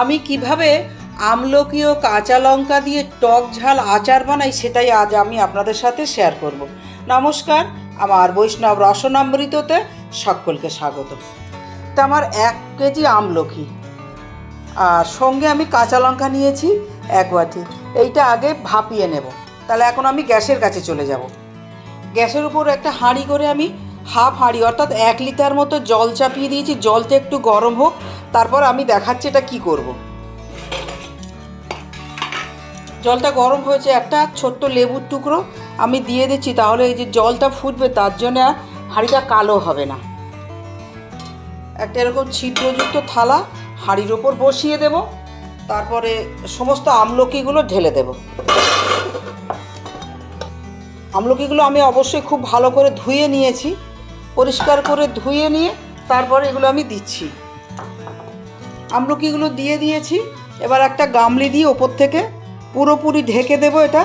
আমি কীভাবে আমলকি ও কাঁচা লঙ্কা দিয়ে টক ঝাল আচার বানাই সেটাই আজ আমি আপনাদের সাথে শেয়ার করব। নমস্কার, আমার বৈষ্ণব রসনামৃততে সকলকে স্বাগত তা আমার এক কেজি আমলকি। আর সঙ্গে আমি কাঁচা লঙ্কা নিয়েছি এক বাটি। এইটা আগে ভাপিয়ে নেব। তাহলে এখন আমি গ্যাসের কাছে চলে যাব। গ্যাসের উপর একটা হাঁড়ি করে আমি হাফ হাঁড়ি, অর্থাৎ এক লিটার মতো জল চাপিয়ে দিয়েছি। জলটা একটু গরম হোক তারপর আমি দেখাচ্ছি এটা কি করব। জলটা গরম হয়েছে, একটা ছোট্ট লেবুর টুকরো আমি দিয়ে দিচ্ছি, তাহলে এই যে জলটা ফুটবে তার জন্য হাঁড়িটা কালো হবে না। একটা এরকম ছিদ্রযুক্ত থালা হাঁড়ির ওপর বসিয়ে দেব, তারপরে সমস্ত আমলকিগুলো ঢেলে দেব। আমলকিগুলো আমি অবশ্যই খুব ভালো করে ধুয়ে নিয়েছি, পরিষ্কার করে ধুয়ে নিয়ে তারপরে এগুলো আমি দিচ্ছি। আমলকিগুলো দিয়ে দিয়েছি? এবার একটা গামলি দিয়ে ওপর থেকে পুরোপুরি ঢেকে দেব এটা।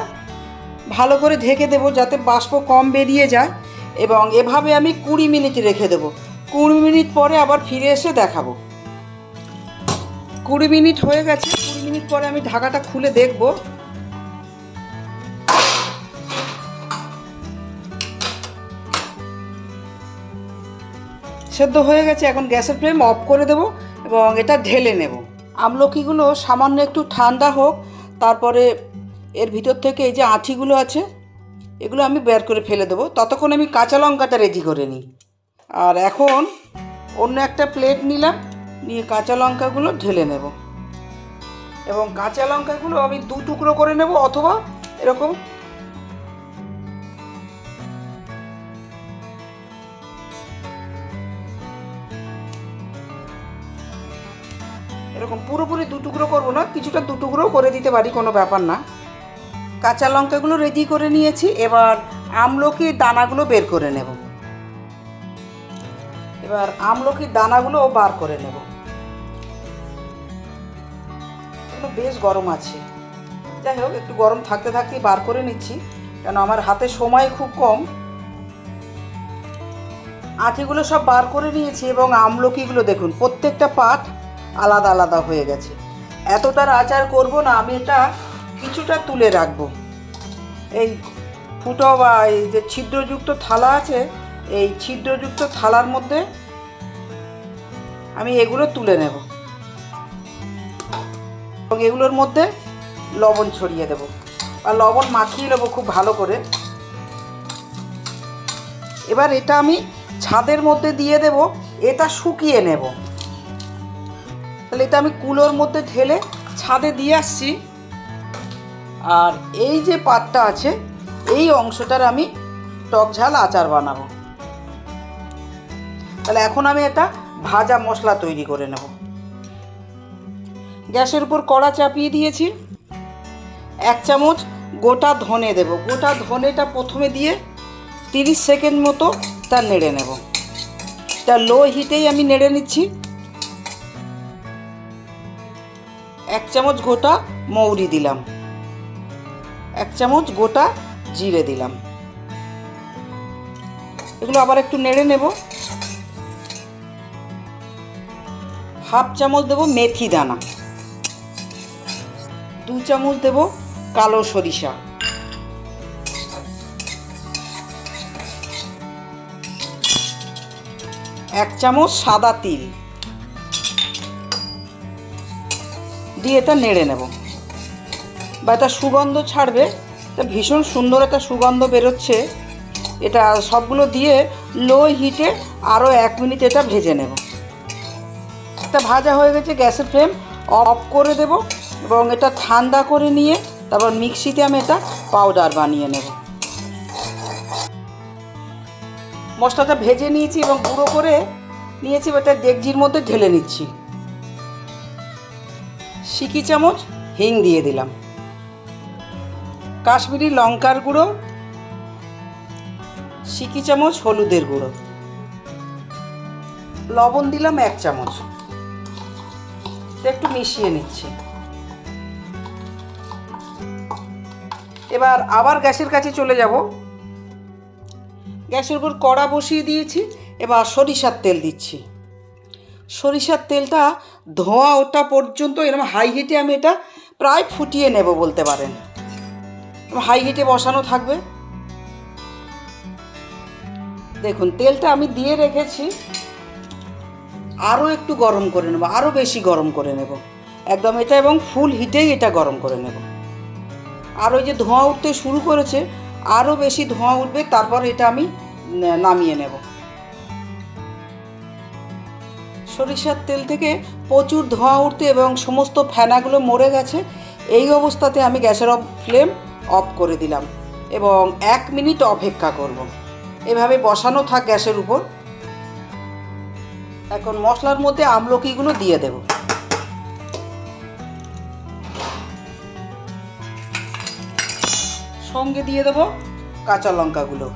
ভালো করে ঢেকে দেব যাতে বাষ্প কম বেরিয়ে যায় এবং এভাবে আমি কুড়ি মিনিট রেখে দেবো। কুড়ি মিনিট পরে আবার ফিরে এসে দেখাবো। কুড়ি মিনিট হয়ে গেছে। কুড়ি মিনিট পরে আমি ঢাকাটা খুলে দেখব। সেদ্ধ হয়ে গেছে। এখন গ্যাসের ফ্লেম অফ করে দেব। এবং এটা ঢেলে নেব। আমলকিগুলো সামান্য একটু ঠান্ডা হোক, তারপরে এর ভিতর থেকে এই যে আঁঠিগুলো আছে, এগুলো আমি বের করে ফেলে দেবো। ততক্ষণ আমি কাঁচা লঙ্কাটা রেডি করে নিই। আর এখন অন্য একটা প্লেট নিলাম, নিয়ে কাঁচা লঙ্কাগুলো ঢেলে নেব। এবং কাঁচা লঙ্কাগুলো আমি দু টুকরো করে নেব, অথবা এরকম এরকম পুরোপুরি দু টুকরো করব না, কিছুটা দু টুকরোও করে দিতে পারি, কোনো ব্যাপার না। কাঁচা লঙ্কাগুলো রেডি করে নিয়েছি, এবার আমলকির দানাগুলো বের করে নেব। এবার আমলকির দানাগুলো বার করে নেব। এগুলো বেশ গরম আছে। যাই হোক, একটু গরম থাকতে থাকতেই বার করে নিচ্ছি, কেন আমার হাতে সময় খুব কম। আঁটিগুলো সব বার করে নিয়েছি এবং আমলকিগুলো দেখুন, প্রত্যেকটা পাট আলাদা আলাদা হয়ে গেছে। এতটার আচার করব না, আমি এটা কিছুটা তুলে রাখব। এই ফুটো বা এই যে ছিদ্রযুক্ত থালা আছে, এই ছিদ্রযুক্ত থালার মধ্যে আমি এগুলো তুলে নেব। এবং এগুলোর মধ্যে লবণ ছড়িয়ে দেব। আর লবণ মাখিয়ে নেব খুব ভালো করে। এবার এটা আমি ছাদের মধ্যে দিয়ে দেব, এটা শুকিয়ে নেব। তাহলে এটা আমি কুলোর মধ্যে ঢেলে ছাদে দিয়ে আসছি। আর এই যে পাতটা আছে, এই অংশটার আমি টক ঝাল আচার বানাবো। তাহলে এখন আমি এটা ভাজা মশলা তৈরি করে নেব। গ্যাসের উপর কড়া চাপিয়ে দিয়েছি। এক চামচ গোটা ধনে দেব। গোটা ধনেটা প্রথমে দিয়ে তিরিশ সেকেন্ড মতো তা নেড়ে নেব। তা লো হিটেই আমি নেড়ে নিচ্ছি। এক চামচ গোটা মৌরি দিলাম। এক চামচ গোটা জিরে দিলাম। এগুলো আবার একটু নেড়ে নেব। হাফ চামচ দেব মেথি দানা। দু চামচ দেব কালো সরিষা। এক চামচ সাদা তিল। দিয়ে এটা নেড়ে নেব। বা এটা সুগন্ধ ছাড়বে তা ভীষণ সুন্দর একটা সুগন্ধ বেরোচ্ছে। এটা সবগুলো দিয়ে লো হিটে আরও এক মিনিট এটা ভেজে নেব। এটা ভাজা হয়ে গেছে গ্যাসের ফ্লেম, অফ করে দেব এবং এটা ঠান্ডা করে নিয়ে তারপর মিক্সিতে আমি এটা পাউডার বানিয়ে নেব। মশলাটা ভেজে নিয়েছি এবং গুঁড়ো করে নিয়েছি এটা ডেকজির মধ্যে ঢেলে নিচ্ছি। সিকি চামচ, হিং দিয়ে দিলাম। কাশ্মীরি লঙ্কার গুঁড়ো, সিকি চামচ, হলুদের গুঁড়ো। লবণ দিলাম এক চামচ। একটু মিশিয়ে নিচ্ছি। এবার আবার গ্যাসের কাছে চলে যাব। গ্যাসের উপর কড়া বসিয়ে দিয়েছি, এবার সরিষার তেল দিচ্ছি। সরিষার তেলটা ধোঁয়া ওটা পর্যন্ত এরকম হাই হিটে আমি এটা প্রায় ফুটিয়ে নেব বলতে পারেন। হাই হিটে বসানো থাকবে। দেখুন, তেলটা আমি দিয়ে রেখেছি। আরও একটু গরম করে নেব আরও বেশি গরম করে নেব। একদম এটা এবং ফুল হিটেই এটা গরম করে নেব। আর ওই যে ধোঁয়া উঠতে শুরু করেছে আরও বেশি ধোঁয়া উঠবে, তারপর এটা আমি নামিয়ে নেব। সরিষার তেল থেকে প্রচুর ধোঁয়া উঠতে এবং সমস্ত ফেনাগুলো মরে গেছে, এই অবস্থাতে আমি গ্যাসের অফ ফ্লেম অফ করে দিলাম এবং এক মিনিট অপেক্ষা করব। এভাবে বসানো থাক গ্যাসের উপর। এখন মশলার মধ্যে আমলকিগুলো দিয়ে দেব। সঙ্গে দিয়ে দেব কাঁচা লঙ্কাগুলো।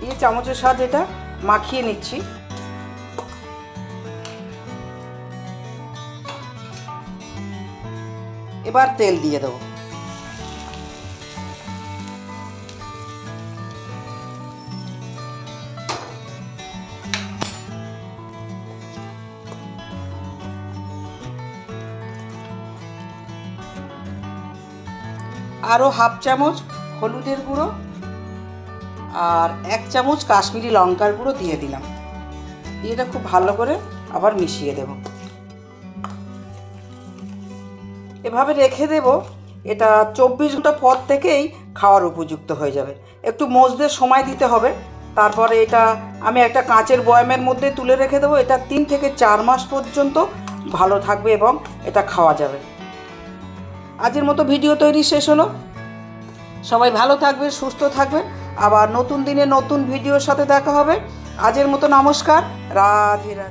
দিয়ে চামচের সাহায্যে এটা। মাখিয়ে নিচ্ছি। এবার তেল দিয়ে দেবো। আরও হাফ চামচ হলুদের গুঁড়ো। আর এক চামচ কাশ্মীরি লঙ্কার গুঁড়ো দিয়ে দিলাম। দিয়ে এটা খুব ভালো করে আবার মিশিয়ে দেব। এভাবে রেখে দেব, এটা চব্বিশ ঘণ্টা পর থেকেই খাওয়ার উপযুক্ত হয়ে যাবে। একটু মজতে সময় দিতে হবে। তারপরে এটা আমি একটা কাঁচের বয়ামের মধ্যে তুলে রেখে দেবো। এটা তিন থেকে চার মাস পর্যন্ত ভালো থাকবে এবং এটা খাওয়া যাবে। আজের মতো ভিডিও তৈরি শেষ হলো। সবাই ভালো থাকবেন, সুস্থ থাকবেন। আবার নতুন দিনে নতুন ভিডিওর সাথে দেখা হবে। আজের মতো নমস্কার। রাধে রাধে।